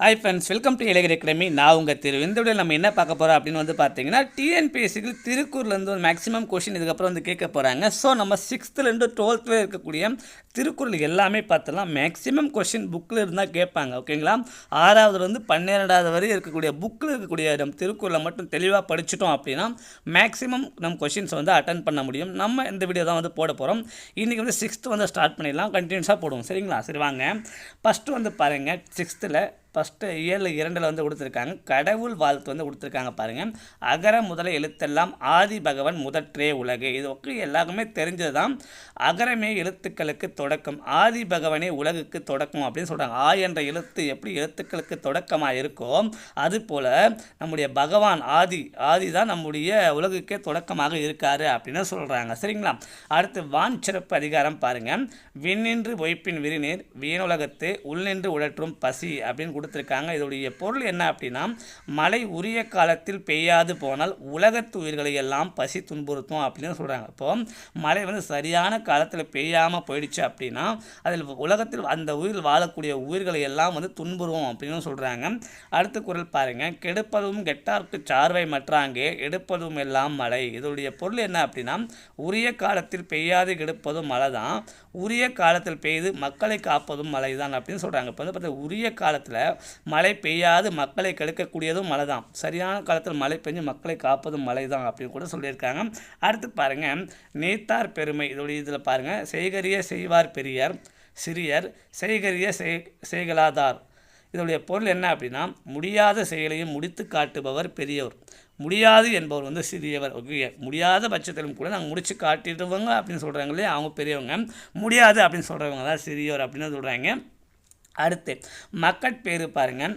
Hi friends welcome to Ilaignar academy நான் உங்கள் திரு இந்த வீடியோ நம்ம என்ன பார்க்க போகிறோம் அப்படின்னு வந்து பார்த்தீங்கன்னா டிஎன்பிஎஸ்சிக்கு திருக்குறள்லேருந்து ஒரு மேக்ஸிமம் கொஷின் இதுக்கப்புறம் வந்து கேட்க போகிறாங்க ஸோ நம்ம சிக்ஸ்த்துலேருந்து டுவெல்த்தில் இருக்கக்கூடிய திருக்குறள் எல்லாமே பார்த்தலாம் மேக்ஸிமம் கொஷின் புக்கில் இருந்தால் கேட்பாங்க ஓகேங்களா ஆறாவதுலேருந்து பன்னிரெண்டாவது வரை இருக்கக்கூடிய புக்கில் இருக்கக்கூடிய நம்ம திருக்குறளை மட்டும் தெளிவாக படிச்சிட்டோம் அப்படின்னா மேக்ஸிமம் நம்ம கொஷின்ஸ் வந்து அட்டன் பண்ண முடியும். நம்ம இந்த வீடியோ தான் வந்து போட போகிறோம் இன்றைக்கி வந்து சிக்ஸ்த்து வந்து ஸ்டார்ட் பண்ணிடலாம். கண்டினியூஸாக போடுவோம். சரிங்களா? சரி வாங்க. ஃபஸ்ட்டு வந்து பாருங்கள் சிக்ஸ்த்தில் ஃபஸ்ட்டு ஏழு இரண்டில் வந்து கொடுத்துருக்காங்க. கடவுள் வாழ்த்து வந்து கொடுத்துருக்காங்க பாருங்கள் அகர முதல எழுத்தெல்லாம் ஆதி பகவன் முதற்றே உலகு. இதுக்கு எல்லாருக்குமே தெரிஞ்சது தான் அகரமே எழுத்துக்களுக்கு தொடக்கம் ஆதி பகவனே உலகுக்கு தொடக்கம் அப்படின்னு சொல்கிறாங்க ஆ என்ற எழுத்து எப்படி எழுத்துக்களுக்கு தொடக்கமாக இருக்கோ அதுபோல் நம்முடைய பகவான் ஆதி ஆதி தான் நம்முடைய உலகுக்கே தொடக்கமாக இருக்காரு அப்படின்னு சொல்கிறாங்க சரிங்களா? அடுத்து வான் சிறப்பு அதிகாரம் பாருங்கள் விண்ணின்று ஒய்ப்பின் விரிநீர் வீணுலகத்து உள்நின்று உழற்றும் பசி அப்படின்னு கொடுத்துருக்காங்க இதோடைய பொருள் என்ன அப்படின்னா மழை உரிய காலத்தில் பெய்யாது போனால் உலகத்து உயிர்களை எல்லாம் பசி துன்புறுத்தும் அப்படின்னு சொல்கிறாங்க இப்போ மழை வந்து சரியான காலத்தில் பெய்யாமல் போயிடுச்சு அப்படின்னா அதில் உலகத்தில் அந்த உயிர் வாழக்கூடிய உயிர்களை எல்லாம் வந்து துன்புறுவோம் அப்படின்னு சொல்கிறாங்க அடுத்த குரல் பாருங்கள் கெடுப்பதும் கெட்டார்க்கு சார்வை மற்றாங்கே எடுப்பதும் எல்லாம் மழை. இதோடைய பொருள் என்ன அப்படின்னா உரிய காலத்தில் பெய்யாது கெடுப்பதும் மழை தான் உரிய காலத்தில் பெய்து மக்களை காப்பதும் மழை தான் அப்படின்னு சொல்கிறாங்க இப்போ வந்து பார்த்தா உரிய காலத்தில் மழை பெய்யாது மக்களை கெடுக்கக்கூடியதும் மழை தான் சரியான காலத்தில் மழை பெஞ்சு மக்களை காப்பதும் மழை தான் அப்படின்னு கூட சொல்லியிருக்காங்க. அடுத்து பாருங்கள் நீத்தார் பெருமை. இதோடைய இதில் பாருங்கள் செய்கரிய செய்வார் பெரியர் சிறியர் செய்கரிய செய் செய்கலாதார் இதோடைய பொருள் என்ன அப்படின்னா முடியாத செயலையும் முடித்து காட்டுபவர் பெரியவர் முடியாது என்பவர் வந்து சிறியவர். ஓகே. முடியாத பட்சத்திலும் கூட நாங்கள் முடிச்சு காட்டிடுவோங்க அப்படின்னு சொல்கிறாங்களே அவங்க பெரியவங்க. முடியாது அப்படின்னு சொல்கிறவங்க தான் சிறியவர் அப்படின்னு சொல்கிறாங்க அடுத்து மக்கட்பேறு பாருங்கள்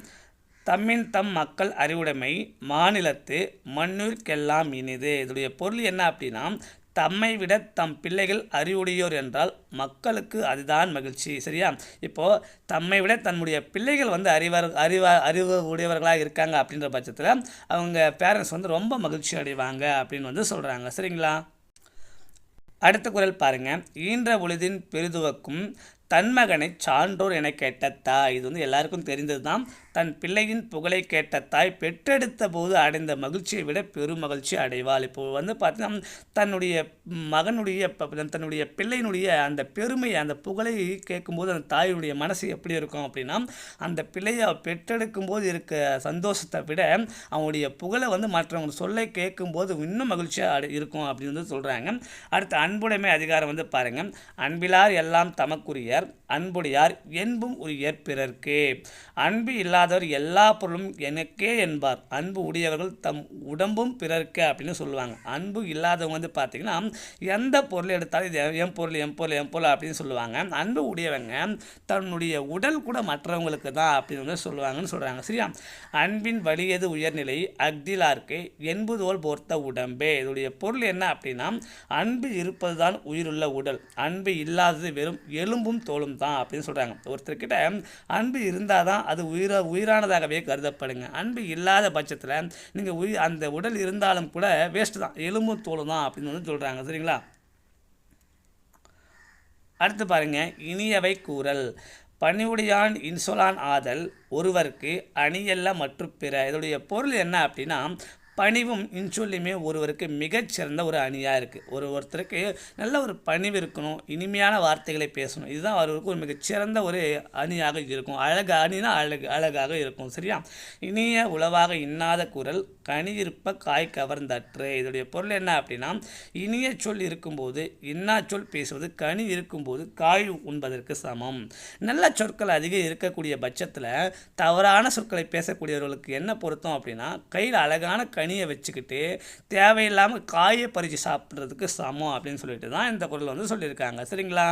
தம்மின் தம் மக்கள் அறிவுடைமை மாநிலத்து மண்ணிற்கெல்லாம் இனிது. இதோடைய பொருள் என்ன அப்படின்னா தம்மை விட தம் பிள்ளைகள் அறிவுடையோர் என்றால் மக்களுக்கு அதுதான் மகிழ்ச்சி. சரியா? இப்போது தம்மை விட தன்னுடைய பிள்ளைகள் வந்து அறிவர் அறிவா அறிவு உடையவர்களாக இருக்காங்க அப்படின்ற பட்சத்தில் அவங்க பேரண்ட்ஸ் வந்து ரொம்ப மகிழ்ச்சி அடைவாங்க அப்படின்னு வந்து சொல்கிறாங்க சரிங்களா? அடுத்த குரல் பாருங்கள் ஈன்ற பொழுதின் பெரிதுவக்கும் தன்மகனை சான்றோர் என கேட்ட தாய். இது வந்து எல்லாருக்கும் தெரிந்தது தான் தன் பிள்ளையின் புகழை கேட்ட தாய் பெற்றெடுத்த போது அடைந்த மகிழ்ச்சியை விட பெரும் மகிழ்ச்சி அடைவாள். இப்போது வந்து பார்த்தீங்கன்னா தன்னுடைய மகனுடைய தன்னுடைய பிள்ளையினுடைய அந்த பெருமை அந்த புகழை கேட்கும்போது அந்த தாயினுடைய மனசு எப்படி இருக்கும் அப்படின்னா அந்த பிள்ளையை பெற்றெடுக்கும் போது இருக்க சந்தோஷத்தை விட அவனுடைய புகழை வந்து மற்றவங்க சொல்லை கேட்கும்போது இன்னும் மகிழ்ச்சியாக அடை இருக்கும் அப்படின்னு வந்து சொல்கிறாங்க அடுத்து அன்புடைமை அதிகாரம் வந்து பாருங்கள் அன்பிலார் எல்லாம் தமக்குரிய தமக்குரியர் அன்புடையார் என்பும் உரியர் பிறர்க்கு. அன்பு இல்லாதவர் எல்லா பொருளும் எனக்கே என்பார். அன்பு உடையவர்கள் தம் உடம்பும் பிறர்க்கு அப்படின்னு சொல்லுவாங்க. அன்பு இல்லாதவங்க வந்து பார்த்திங்கன்னா எந்த பொருள் எடுத்தாலும் இது என் பொருள் என் பொருள் என் பொருள் அப்படின்னு சொல்லுவாங்க. அன்பு உடையவங்க தன்னுடைய உடல் கூட மற்றவங்களுக்கு தான் அப்படின்னு வந்து சொல்லுவாங்கன்னு சொல்கிறாங்க சரியா? அன்பின் வலியது உயர்நிலை? அக்திலார்க்கு என்பதுவோல் போர்த்த உடம்பே. இதோடைய பொருள் என்ன அப்படின்னா அன்பு இருப்பதுதான் உயிருள்ள உடல். அன்பு இல்லாதது வெறும் எலும்பும் தோலும் தான் அப்படின்னு சொல்கிறாங்க ஒருத்தர்கிட்ட அன்பு இருந்தால் தான் அது உயிர உயிரானதாகவே கருதப்படுங்க. அன்பு இல்லாத பட்சத்தில் நீங்கள் உயிர் அந்த உடல் இருந்தாலும் கூட வேஸ்ட்டு தான். எலும்பும் தோலும் தான் அப்படின்னு வந்து சொல்கிறாங்க சரிங்களா? அடுத்து பாருங்கள் இனியவை கூறல். பணிவுடையான் இன்சொலான் ஆதல். ஒருவருக்கு அணியல்ல மற்றும் பிற இதோடைய பொருள் என்ன அப்படின்னா பணிவும் இன்சொல்லியுமே ஒருவருக்கு மிகச்சிறந்த ஒரு அணியாக இருக்குது ஒரு ஒருத்தருக்கு நல்ல ஒரு பணிவு இருக்கணும் இனிமையான வார்த்தைகளை பேசணும் இதுதான் அவருக்கு ஒரு மிகச்சிறந்த ஒரு அணியாக இருக்கும். அழகு அணினா அழகு அழகாக இருக்கும் சரியா? இனிய உளவாக இன்னாத குரல் கனி இருப்ப காய் கவர்ந்தற்று. இதோடைய பொருள் என்ன அப்படின்னா இனிய சொல் இருக்கும்போது இன்னா சொல் பேசுவது கனி இருக்கும்போது காய் உண்பதற்கு சமம். நல்ல சொற்கள் அதிகம் இருக்கக்கூடிய பட்சத்தில் தவறான சொற்களை பேசக்கூடியவர்களுக்கு என்ன பொருத்தம் அப்படின்னா கையில் அழகான கனியை வச்சுக்கிட்டு தேவையில்லாமல் காயை பறித்து சாப்பிட்றதுக்கு சமம் அப்படின்னு சொல்லிட்டு தான் இந்த குரல் வந்து சொல்லியிருக்காங்க. சரிங்களா?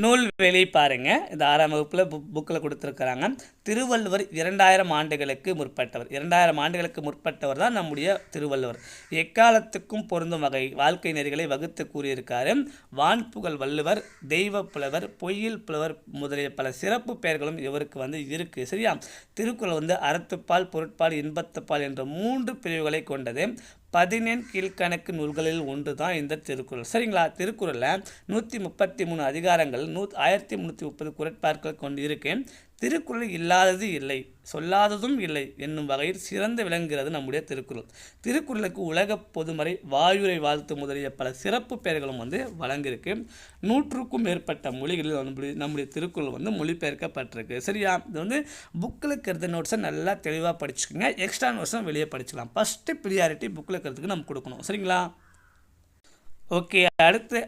நூல்வெளி பாருங்க. இந்த ஆறாம் வகுப்பில் புக் புக்கில் கொடுத்துருக்குறாங்க. திருவள்ளுவர் இரண்டாயிரம் ஆண்டுகளுக்கு முற்பட்டவர். இரண்டாயிரம் ஆண்டுகளுக்கு முற்பட்டவர் தான் நம்முடைய திருவள்ளுவர். எக்காலத்துக்கும் பொருந்தும் வகை வாழ்க்கை நெறிகளை வகுத்து கூறியிருக்காரு. வான்புகழ் வள்ளுவர் தெய்வ புலவர் பொய்யில் புலவர் முதலிய பல சிறப்பு பெயர்களும் இவருக்கு வந்து இருக்குது சரியா? திருக்குறள் வந்து அறத்துப்பால் பொருட்பால் இன்பத்துப்பால் என்ற மூன்று பிரிவுகளை கொண்டது. பதினெண் கீழ்கணக்கு நூல்களில் ஒன்று தான் இந்த திருக்குறள். சரிங்களா? திருக்குறளில் நூற்றி முப்பத்தி மூணு அதிகாரங்கள் நூ ஆயிரத்தி முந்நூற்றி முப்பது குரட்பார்கள் கொண்டு இருக்கு திருக்குறள் இல்லாதது இல்லை சொல்லாததும் இல்லை என்னும் வகையில் சிறந்து விளங்குகிறது நம்முடைய திருக்குறள். திருக்குறளுக்கு உலக பொதுமறை வாயுரை வாழ்த்து முதலிய பல சிறப்பு பெயர்களும் வந்து வழங்கியிருக்கு. நூற்றுக்கும் மேற்பட்ட மொழிகளில் நம்முடைய நம்முடைய திருக்குறள் வந்து மொழிபெயர்க்கப்பட்டிருக்கு. சரியா? இது வந்து புக்கில் இருக்கிற நோட்ஸை நல்லா தெளிவாக படிச்சுக்கோங்க. எக்ஸ்ட்ரா நோட்ஸும் வெளியே படிச்சுக்கலாம். ஃபஸ்ட்டு ப்ரியாரிட்டி புக்கில் இருக்கிறதுக்கு நம்ம கொடுக்கணும். சரிங்களா? ஓகே அடுத்து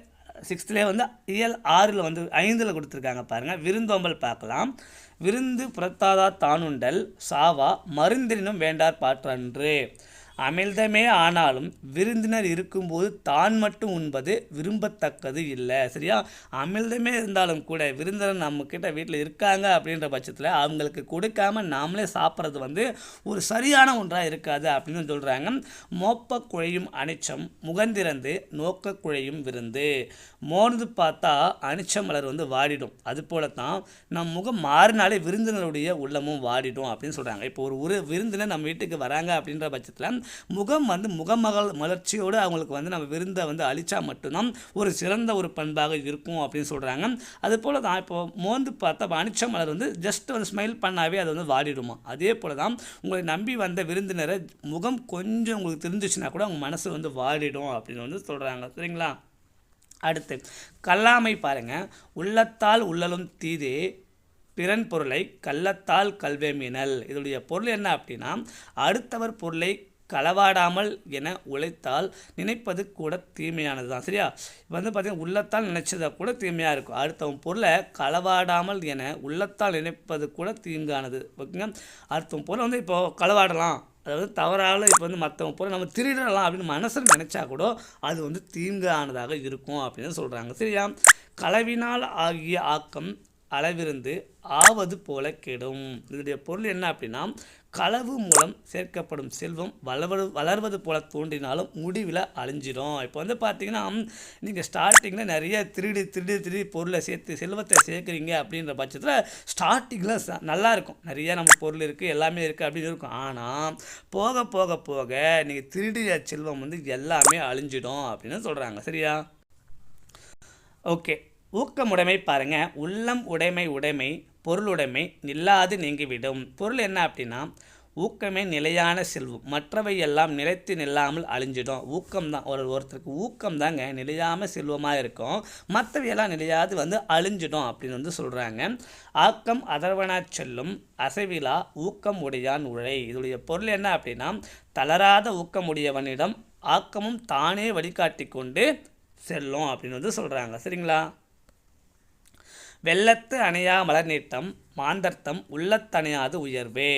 சிக்ஸ்த்துலேயே வந்து இயல் ஆறில் வந்து ஐந்தில் கொடுத்துருக்காங்க பாருங்கள் விருந்தோம்பல் பார்க்கலாம். விருந்து புறத்தாதா தானுண்டல் சாவா மருந்தினும் வேண்டார் பாற்றன்று. அமிழ்தமே ஆனாலும் விருந்தினர் இருக்கும்போது தான் மட்டும் உண்பது விரும்பத்தக்கது இல்லை. சரியா? அமிழ்தமே இருந்தாலும் கூட விருந்தினர் நம்மக்கிட்ட வீட்டில் இருக்காங்க அப்படின்ற பட்சத்தில் அவங்களுக்கு கொடுக்காம நாமளே சாப்பிட்றது வந்து ஒரு சரியான ஒன்றாக இருக்காது அப்படின்னு சொல்கிறாங்க மோப்ப குழையும் அனிச்சம் முகந்திறந்து நோக்க குழையும் விருந்து. மோர்ந்து பார்த்தா அனிச்ச மலர் வந்து வாடிடும். அது போல தான் நம் முகம் மாறினாலே விருந்தினருடைய உள்ளமும் வாடிடும் அப்படின்னு சொல்கிறாங்க இப்போ ஒரு ஒரு விருந்தினர் நம்ம வீட்டுக்கு வராங்க அப்படின்ற பட்சத்தில் முகம் வந்து முகமகள் மலர்ச்சியோடு அவங்களுக்கு வந்து நம்ம விருந்தை வந்து அழித்தா மட்டும்தான் ஒரு சிறந்த ஒரு பண்பாக இருக்கும் அப்படின்னு சொல்கிறாங்க அது போல் தான் இப்போ மோந்து பார்த்தா வாணிச்ச மலர் வந்து ஜஸ்ட் வந்து ஸ்மைல் பண்ணாவே அது வந்து வாடிடுமா? அதே போல் தான் உங்களை நம்பி வந்த விருந்தினரை முகம் கொஞ்சம் உங்களுக்கு தெரிஞ்சிச்சுன்னா கூட அவங்க மனசு வந்து வாடிடும் அப்படின்னு வந்து சொல்கிறாங்க சரிங்களா? அடுத்து கல்லாமை பாருங்கள் உள்ளத்தால் உள்ளலும் தீதே பிறன் பொருளை கள்ளத்தால் கல்வேமினல் இதனுடைய பொருள் என்ன அப்படின்னா அடுத்தவர் பொருளை களவாடாமல் என உழைத்தால் நினைப்பது கூட தீமையானது தான் சரியா? இப்போ வந்து பார்த்திங்கன்னா உள்ளத்தால் நினைச்சதா கூட தீமையாக இருக்கும். அடுத்தவன் பொருளை களவாடாமல் என உள்ளத்தால் நினைப்பது கூட தீங்கானது. ஓகேங்க? அடுத்தவன் பொருளை வந்து இப்போ களவாடலாம். அதாவது தவறால் இப்போ வந்து மற்றவங்க பொருள் நம்ம திருடலாம் அப்படின்னு மனசில் நினச்சா கூட அது வந்து தீங்கானதாக இருக்கும் அப்படின்னு சொல்கிறாங்க சரியா? களவினால் ஆகிய ஆக்கம் அளவிருந்து ஆவது போல கெடும். இதனுடைய பொருள் என்ன அப்படின்னா களவு மூலம் சேர்க்கப்படும் செல்வம் வளர்வது வளர்வது போல தோன்றினாலும் முடிவில் அழிஞ்சிடும் இப்போ வந்து பார்த்தீங்கன்னா நீங்கள் ஸ்டார்டிங்கில் நிறைய திருடி திருடி திருடி பொருளை சேர்த்து செல்வத்தை சேர்க்குறீங்க அப்படின்ற பட்சத்தில் ஸ்டார்டிங்கில் ச நல்லா இருக்கும். நிறைய நம்ம பொருள் இருக்குது எல்லாமே இருக்குது அப்படின்னு இருக்கும். ஆனால் போக போக போக நீங்கள் திருடிய செல்வம் வந்து எல்லாமே அழிஞ்சிடும் அப்படின்னு சொல்கிறாங்க சரியா? ஓகே ஊக்கமுடைமை பாருங்க. உள்ளம் உடைமை உடைமை பொருளுடைமை நில்லாது நீங்கிவிடும். பொருள் என்ன அப்படின்னா ஊக்கமே நிலையான செல்வம். மற்றவை எல்லாம் நிலைத்து நில்லாமல் அழிஞ்சிடும். ஊக்கம் தான். ஒரு ஒருத்தருக்கு ஊக்கம் தாங்க. நிலையாமல் செல்வமாக இருக்கும். மற்றவையெல்லாம் நிலையாது வந்து அழிஞ்சிடும் அப்படின்னு வந்து சொல்கிறாங்க ஆக்கம் அதர்வனா செல்லும் அசைவிலா ஊக்கம் உடையான் உழை. இதோடைய பொருள் என்ன அப்படின்னா தளராத ஊக்கமுடையவனிடம் ஆக்கமும் தானே வழிகாட்டி கொண்டு செல்லும் அப்படின்னு வந்து சொல்கிறாங்க சரிங்களா? வெள்ளத்து அணையா மலர் நீட்டம் மாந்தர்த்தம் உள்ளத்தணையாது உயர்வே.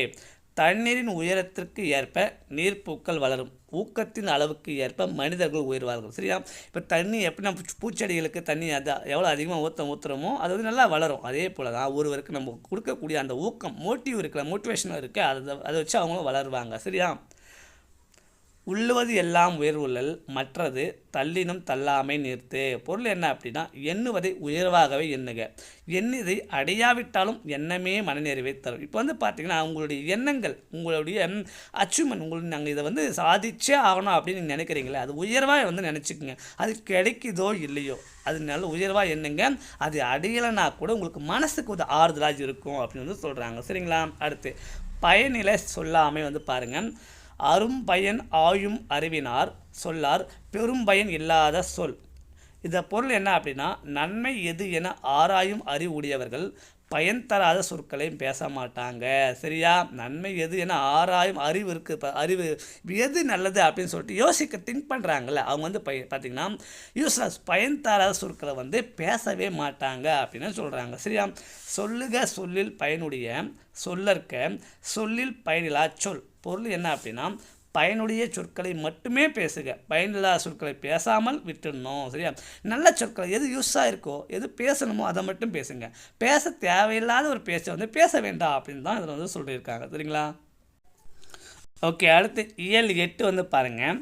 தண்ணீரின் உயரத்திற்கு ஏற்ப நீர்ப்பூக்கள் வளரும். ஊக்கத்தின் அளவுக்கு ஏற்ப மனிதர்கள் உயர்வார்கள் சரியா? இப்போ தண்ணி எப்படி நம்ம பூச்செடிகளுக்கு தண்ணி அது எவ்வளோ அதிகமாக ஊற்ற ஊற்றுறோமோ அது வந்து நல்லா வளரும். அதே போல் தான் ஒருவருக்கு நம்ம கொடுக்கக்கூடிய அந்த ஊக்கம் மோட்டிவ் இருக்கிற மோட்டிவேஷன் இருக்குது அதை அதை வச்சு அவங்களும் வளருவாங்க. சரியா? உள்ளுவது எல்லாம் உயர்வுள்ளல் மற்றது தள்ளினும் தள்ளாமை நிறுத்து. பொருள் என்ன அப்படின்னா எண்ணுவதை உயர்வாகவே எண்ணுக. எண்ணியதை அடையாவிட்டாலும் எண்ணமே மனநிறைவை தரும். இப்போ வந்து பார்த்தீங்கன்னா உங்களுடைய எண்ணங்கள் உங்களுடைய அச்சீவ்மெண்ட் உங்களுக்கு நாங்கள் இதை வந்து சாதிச்சே ஆகணும் அப்படின்னு நீங்கள் நினைக்கிறீங்களே அது உயர்வாக வந்து நினச்சிக்கோங்க. அது கிடைக்குதோ இல்லையோ அது நல்ல உயர்வாக எண்ணுங்க. அது அடையலைனா கூட உங்களுக்கு மனசுக்கு ஒரு ஆறுதலாக இருக்கும் அப்படின்னு வந்து சொல்கிறாங்க சரிங்களா? அடுத்து பயனிலை சொல்லாமல் வந்து பாருங்கள் அரும்பயன் ஆயும் அறிவினார். சொல்லார் பெரும்பயன் இல்லாத சொல். இதை பொருள் என்ன அப்படின்னா நன்மை எது என ஆராயும் அறிவு உடையவர்கள் பயன் தராத சொற்களையும் பேச மாட்டாங்க சரியா? நன்மை எது என ஆராயும் அறிவு இருக்குது இப்போ அறிவு எது நல்லது அப்படின்னு சொல்லிட்டு யோசிக்க திங்க் பண்ணுறாங்கல்ல அவங்க வந்து பய பார்த்திங்கன்னா யூஸ்லெஸ் பயன் தராத சொற்களை வந்து பேசவே மாட்டாங்க அப்படின்னு சொல்கிறாங்க சரியா? சொல்லுக சொல்லில் பயனுடைய சொல்லற்க சொல்லில் பயனிலா சொல். பொருள் என்ன அப்படின்னா பயனுடைய சொற்களை மட்டுமே பேசுக. பயனில்லாத சொற்களை பேசாமல் விட்டுடணும் சரியா? நல்ல சொற்களை எது யூஸாக இருக்கோ எது பேசணுமோ அதை மட்டும் பேசுங்க. பேச தேவையில்லாத ஒரு பேச்சை வந்து பேச வேண்டாம் அப்படின்னு தான் இதில் வந்து சொல்லியிருக்காங்க. சரிங்களா? ஓகே அடுத்து இயல் எட்டு வந்து பாருங்கள்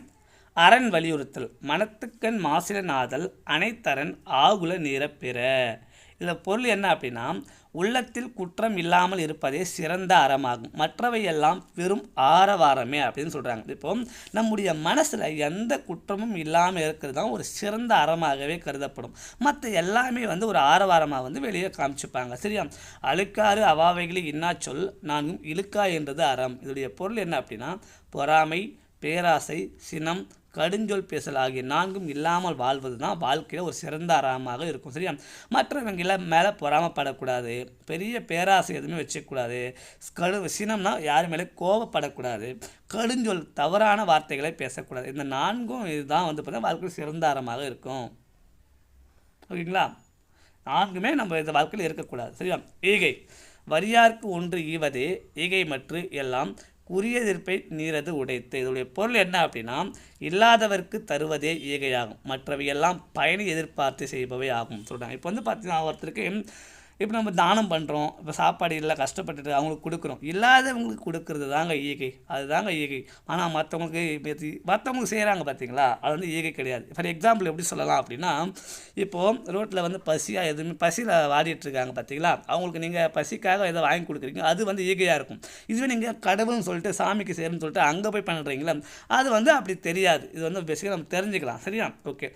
அரண் வலியுறுத்தல் மனத்துக்கண் மாசிலநாதல் அனைத்தரன் ஆகுல நீரப்பிற. இதில் பொருள் என்ன அப்படின்னா உள்ளத்தில் குற்றம் இல்லாமல் இருப்பதே சிறந்த அறமாகும். மற்றவை எல்லாம் வெறும் ஆரவாரமே அப்படின்னு சொல்கிறாங்க இப்போ நம்முடைய மனசில் எந்த குற்றமும் இல்லாமல் இருக்கிறது தான் ஒரு சிறந்த அறமாகவே கருதப்படும். மற்ற எல்லாமே வந்து ஒரு ஆரவாரமாக வந்து வெளியே காமிச்சுப்பாங்க. சரியா? அழுக்காறு அவாவைகளில் இன்னா சொல் நான்கும் இழுக்கா என்றது அறம். இதோடைய பொருள் என்ன அப்படின்னா பொறாமை பேராசை சினம் கடுஞ்சொல் பேசல் ஆகிய நான்கும் இல்லாமல் வாழ்வது தான் வாழ்க்கையில் ஒரு சிறந்த அறமாக இருக்கும் சரியா? மற்றவங்கள மேலே பொறாமப்படக்கூடாது பெரிய பேராசை எதுவுமே வச்சுக்கூடாது கடு சினம்னா யார் மேலே கோபப்படக்கூடாது கடுஞ்சொல் தவறான வார்த்தைகளை பேசக்கூடாது. இந்த நான்கும் இதுதான் வந்து பார்த்திங்கன்னா வாழ்க்கையில் சிறந்த அறமாக இருக்கும். ஓகேங்களா? நான்குமே நம்ம இந்த வாழ்க்கையில் இருக்கக்கூடாது சரியா? ஈகை. வரியார்க்கு ஒன்று ஈவதே ஈகை மற்றும் எல்லாம் குறியெதிர்ப்பை நீரது உடைத்து இதனுடைய பொருள் என்ன அப்படின்னா இல்லாதவர்க்கு தருவதே ஈகையாகும் மற்றவையெல்லாம் பயனை எதிர்பார்த்து செய்பவை ஆகும். சொல்கிறாங்க இப்போ வந்து பார்த்தீங்கன்னா ஒருத்தருக்கு இப்போ நம்ம தானம் பண்ணுறோம் இப்போ சாப்பாடு இல்லை கஷ்டப்பட்டுட்டு அவங்களுக்கு கொடுக்குறோம். இல்லாதவங்களுக்கு கொடுக்குறது தாங்க ஈகை அதுதாங்க ஈகை ஆனால் மற்றவங்களுக்கு மற்றவங்களுக்கு செய்கிறாங்க பார்த்தீங்களா அது வந்து ஈகை கிடையாது. ஃபார் எக்ஸாம்பிள் எப்படி சொல்லலாம் அப்படின்னா இப்போது ரோட்டில் வந்து பசியாக எதுவுமே பசியில் வாடிட்டுருக்காங்க பார்த்தீங்களா அவங்களுக்கு நீங்கள் பசிக்காக எதை வாங்கி கொடுக்குறீங்க அது வந்து ஈகையாக இருக்கும். இதுவே நீங்கள் கடவுள்னு சொல்லிட்டு சாமிக்கு செய்யணும்னு சொல்லிட்டு அங்கே போய் பண்ணுறீங்களா அது வந்து அப்படி தெரியாது. இது வந்து பேசிக்காக நம்ம தெரிஞ்சுக்கலாம். சரியா? ஓகே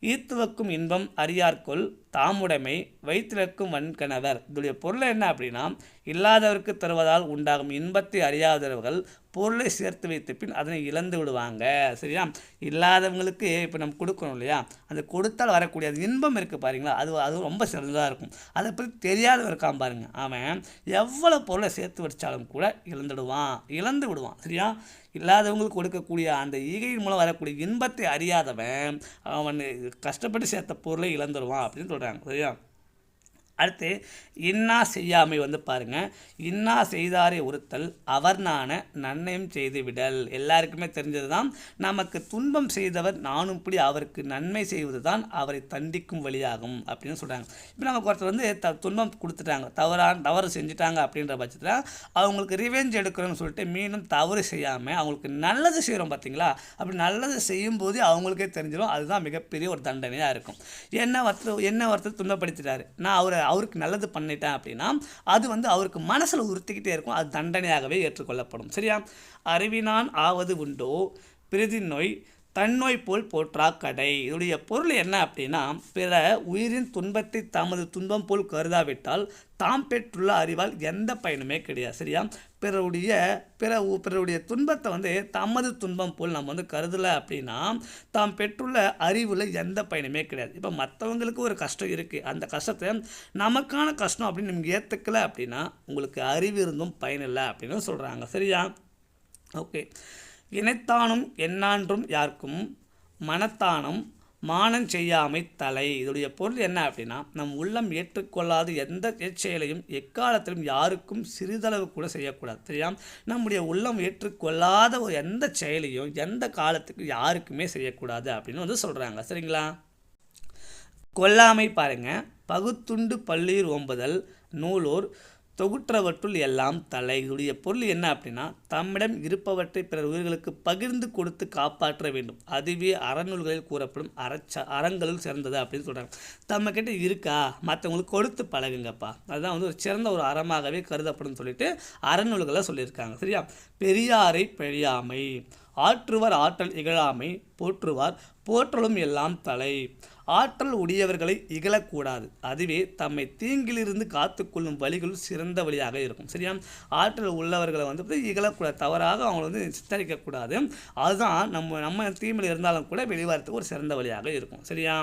ஈத்துவக்கும் இன்பம் அறியார்கொள் தாமுடைமை வைத்திருக்கும் வன்கணவர். இதோடைய பொருள் என்ன அப்படின்னா இல்லாதவருக்கு தருவதால் உண்டாகும் இன்பத்தை அறியாதவர்கள் பொருளை சேர்த்து வைத்த பின் அதனை இழந்து விடுவாங்க. சரியா? இல்லாதவங்களுக்கு இப்போ நம்ம கொடுக்கணும் இல்லையா? அந்த கொடுத்தால் வரக்கூடிய அது இன்பம் இருக்குது பாருங்களா? அது அது ரொம்ப சிறந்ததாக இருக்கும். அதை பற்றி தெரியாதவர் இருக்கான் பாருங்கள் அவன் எவ்வளோ பொருளை சேர்த்து வச்சாலும் கூட இழந்துடுவான். இழந்து விடுவான். சரியா? இல்லாதவங்களுக்கு கொடுக்கக்கூடிய அந்த ஈகையின் மூலம் வரக்கூடிய இன்பத்தை அறியாதவன் அவன் கஷ்டப்பட்டு சேர்த்த பொருளை இழந்துடுவான் அப்படின்னு சொல்கிறாங்க சரியா? அடுத்து இன்னா செய்யாமை வந்து பாருங்கள் இன்னா செய்தாரை ஒருத்தல் அவர் நான நன்மையும் செய்து விடல் எல்லாருக்குமே தெரிஞ்சது தான் நமக்கு துன்பம் செய்தவர் நானும் இப்படி அவருக்கு நன்மை செய்வது தான் அவரை தண்டிக்கும் வழியாகும் அப்படின்னு சொல்கிறாங்க இப்போ நமக்கு ஒருத்தர் வந்து த துன்பம் கொடுத்துட்டாங்க. தவறான தவறு செஞ்சுட்டாங்க அப்படின்ற பட்சத்தில் அவங்களுக்கு ரிவெஞ்ச் எடுக்கிறோம்னு சொல்லிட்டு மீண்டும் தவறு செய்யாமல் அவங்களுக்கு நல்லது செய்கிறோம் பார்த்தீங்களா அப்படி நல்லது செய்யும்போது அவங்களுக்கே தெரிஞ்சிடும் அதுதான் மிகப்பெரிய ஒரு தண்டனையாக இருக்கும். என்ன ஒருத்தர் என்ன ஒருத்தர் துன்பப்படுத்திட்டாரு? நான் அவரை அவருக்கு நல்லது பண்ணிட்டேன் அப்படின்னா அது வந்து அவருக்கு மனசில் உறுத்திக்கிட்டே இருக்கும். அது தண்டனையாகவே ஏற்றுக்கொள்ளப்படும். சரியா? அறிவினான் ஆவது உண்டோ? பிரிதி நோய் தன்னோய் போல் போற்றா கடை இதனுடைய பொருள் என்ன அப்படின்னா பிற உயிரின் துன்பத்தை தமது துன்பம் போல் கருதாவிட்டால் தாம் பெற்றுள்ள அறிவால் எந்த பயனுமே கிடையாது சரியா? பிறருடைய பிற உ- பிறருடைய துன்பத்தை வந்து தமது துன்பம் போல் நம்ம வந்து கருதலை அப்படின்னா தாம் பெற்றுள்ள அறிவில் எந்த பயனுமே கிடையாது. இப்போ மற்றவங்களுக்கு ஒரு கஷ்டம் இருக்குது அந்த கஷ்டத்தை நமக்கான கஷ்டம் அப்படின்னு நீங்கள் ஏற்றுக்கல அப்படின்னா உங்களுக்கு அறிவு இருந்தும் பயனில்லை அப்படின்னு சொல்கிறாங்க சரியா? ஓகே. இணைத்தானும் எண்ணான்றும் யாருக்கும் மனத்தானம் மானம் செய்யாமை தலை. இதோடைய பொருள் என்ன அப்படின்னா நம் உள்ளம் ஏற்றுக்கொள்ளாத எந்த செயலையும் எக்காலத்திலும் யாருக்கும் சிறிதளவு கூட செய்யக்கூடாது. சரியா? நம்முடைய உள்ளம் ஏற்றுக்கொள்ளாத ஒரு எந்த செயலையும் எந்த காலத்துக்கும் யாருக்குமே செய்யக்கூடாது அப்படின்னு வந்து சொல்கிறாங்க சரிங்களா? கொல்லாமை பாருங்கள் பகுத்துண்டு பள்ளீர் ஓம்புதல் நூலோர் தொகுற்றவற்றுள் எல்லாம் தலை இதுடைய பொருள் என்ன அப்படின்னா தம்மிடம் இருப்பவற்றை பிறர் உயிர்களுக்கு பகிர்ந்து கொடுத்து காப்பாற்ற வேண்டும். அதுவே அறநூல்களில் கூறப்படும் அறச்ச அறங்களுள் சிறந்தது அப்படின்னு சொல்கிறாங்க தம்மக்கிட்ட இருக்கா? மற்றவங்களுக்கு கொடுத்து பழகுங்கப்பா. அதுதான் வந்து ஒரு சிறந்த ஒரு அறமாகவே கருதப்படும் சொல்லிட்டு அறநூல்களை சொல்லியிருக்காங்க. சரியா? பெரியாரை பெரியாமை ஆற்றுவர் ஆற்றல் இகழாமை போற்றுவார் போற்றலும் எல்லாம் தலை. ஆற்றல் உடையவர்களை இகழக்கூடாது. அதுவே தம்மை தீங்கிலிருந்து காத்துக்கொள்ளும் வழிகள் சிறந்த வழியாக இருக்கும். சரியா? ஆற்றல் உள்ளவர்களை வந்து இகழக்கூடாது. தவறாக அவங்களை வந்து சித்தரிக்கக்கூடாது. அதுதான் நம்ம நம்ம தீமையில் இருந்தாலும் கூட வெளிவரத்துக்கு ஒரு சிறந்த வழியாக இருக்கும். சரியா?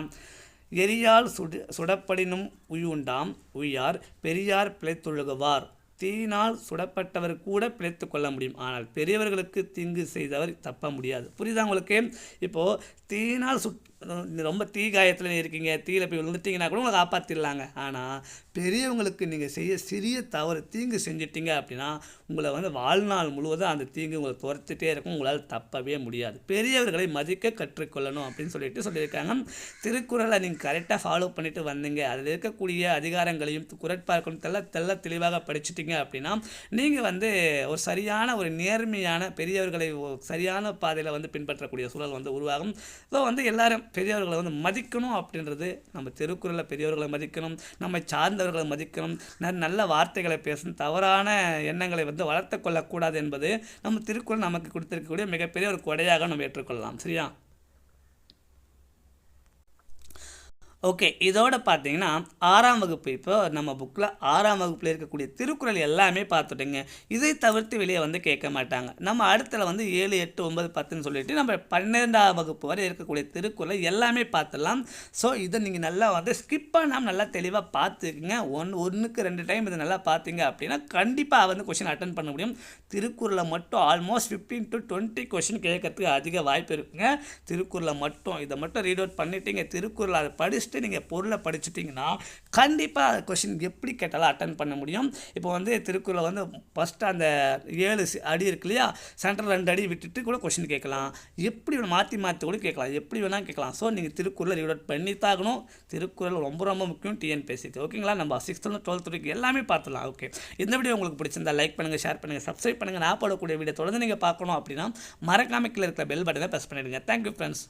எரியால் சுடு சுடப்படினும் உயுண்டாம். உய்யார் பெரியார் பிழைத்தொழுகுவார். தீயினால் சுடப்பட்டவர் கூட பிழைத்து கொள்ள முடியும். ஆனால் பெரியவர்களுக்கு தீங்கு செய்தவர் தப்ப முடியாது. புரியுதா உங்களுக்கு? இப்போது தீயினால் சுட் ரொம்ப தீ காயத்தில் இருக்கீங்க தீயில் போய் விழுந்துட்டீங்கன்னா கூட உங்களை காப்பாற்றிடலாங்க ஆனால் பெரியவங்களுக்கு நீங்கள் செய்ய சிறிய தவறு தீங்கு செஞ்சிட்டீங்க அப்படின்னா உங்களை வந்து வாழ்நாள் முழுவதும் அந்த தீங்கு உங்களை துரத்துட்டே இருக்கும். உங்களால் தப்பவே முடியாது. பெரியவர்களை மதிக்க கற்றுக்கொள்ளணும் அப்படின்னு சொல்லிட்டு சொல்லியிருக்காங்க. திருக்குறளை நீங்கள் கரெக்டாக ஃபாலோ பண்ணிட்டு வந்தீங்க. அதில் இருக்கக்கூடிய அதிகாரங்களையும் குரட்பார்க்கணும் தெல்ல தெல்ல தெளிவாக படிச்சுட்டிங்க அப்படின்னா நீங்கள் வந்து ஒரு சரியான ஒரு நேர்மையான பெரியவர்களை சரியான பாதையில் வந்து பின்பற்றக்கூடிய சூழல் வந்து உருவாகும். ஸோ வந்து எல்லோரும் பெரியவர்களை வந்து மதிக்கணும் அப்படின்றது நம்ம திருக்குறளில் பெரியவர்களை மதிக்கணும் நம்மை சார்ந்தவர்களை மதிக்கணும். ந- நல்ல வார்த்தைகளை பேசணும். தவறான எண்ணங்களை வந்து வளர்த்து கொள்ளக்கூடாது என்பது நம்ம திருக்குறள் நமக்கு கொடுத்துருக்கக்கூடிய மிகப்பெரிய ஒரு கொடையாக நம்ம ஏற்றுக்கொள்ளலாம். சரியா? ஓகே இதோட பார்த்தீங்கன்னா ஆறாம் வகுப்பு. இப்போ நம்ம புக்கில் ஆறாம் வகுப்பில் இருக்கக்கூடிய திருக்குறள் எல்லாமே பார்த்துட்டோங்க. இதை தவிர்த்து வெளியே வந்து கேட்க மாட்டாங்க. நம்ம அடுத்தல வந்து ஏழு எட்டு ஒன்பது பத்துன்னு சொல்லிட்டு நம்ம பன்னிரெண்டாம் வகுப்பு வரை இருக்கக்கூடிய திருக்குறள் எல்லாமே பார்த்துடலாம். ஸோ இதை நீங்கள் நல்லா வந்து ஸ்கிப் பண்ணாமல் நல்லா தெளிவாக பார்த்துக்குங்க. ஒன் ஒன்றுக்கு ரெண்டு டைம் இதை நல்லா பார்த்தீங்க அப்படின்னா கண்டிப்பாக வந்து கொஷின் அட்டன் பண்ண முடியும். திருக்குறளை மட்டும் almost fifteen to twenty question கேட்கறதுக்கு அதிக வாய்ப்பு இருக்குங்க. திருக்குறளை மட்டும் இதை மட்டும் ரீட் அவுட் பண்ணிட்டீங்க. திருக்குறள் அதை படிச்சுட்டு நீங்கள் பொருளை படிச்சுட்டிங்கன்னா கண்டிப்பாக கொஷின் எப்படி கேட்டாலும் அட்டன் பண்ண முடியும். இப்போ வந்து திருக்குறளை வந்து ஃபஸ்ட்டு அந்த ஏழு அடி இருக்கு இல்லையா? சென்டர் ரெண்டு அடி விட்டுட்டு கூட கொஷின் கேட்கலாம். எப்படி வேணும் மாற்றி மாற்றி கூட கேட்கலாம். எப்படி வேணால் கேட்கலாம். ஸோ நீங்கள் திருக்குறளை ரீட் அவுட் பண்ணி தாகணும் திருக்குறள் ரொம்ப ரொம்ப முக்கியம். டிஎன்பிஎஸ்சிக்கு ஓகேங்களா நம்ம சிக்ஸ்த்து டுவெல்த் வரைக்கும் எல்லாமே பார்த்துலாம் ஓகே இந்த வீடியோ உங்களுக்கு பிடிச்சிருந்தா லைக் பண்ணுங்கள் ஷேர் பண்ணுங்கள் சப்ஸ்கிரைப் பண்ணுங்கள் நான் போடக்கூடிய வீடியோ தொடர்ந்து நீங்கள் பார்க்கணும் அப்படின்னா மறக்காமல் கீழே இருக்கிற பெல் பட்டனை ப்ரெஸ் பண்ணிடுங்க. Thank you friends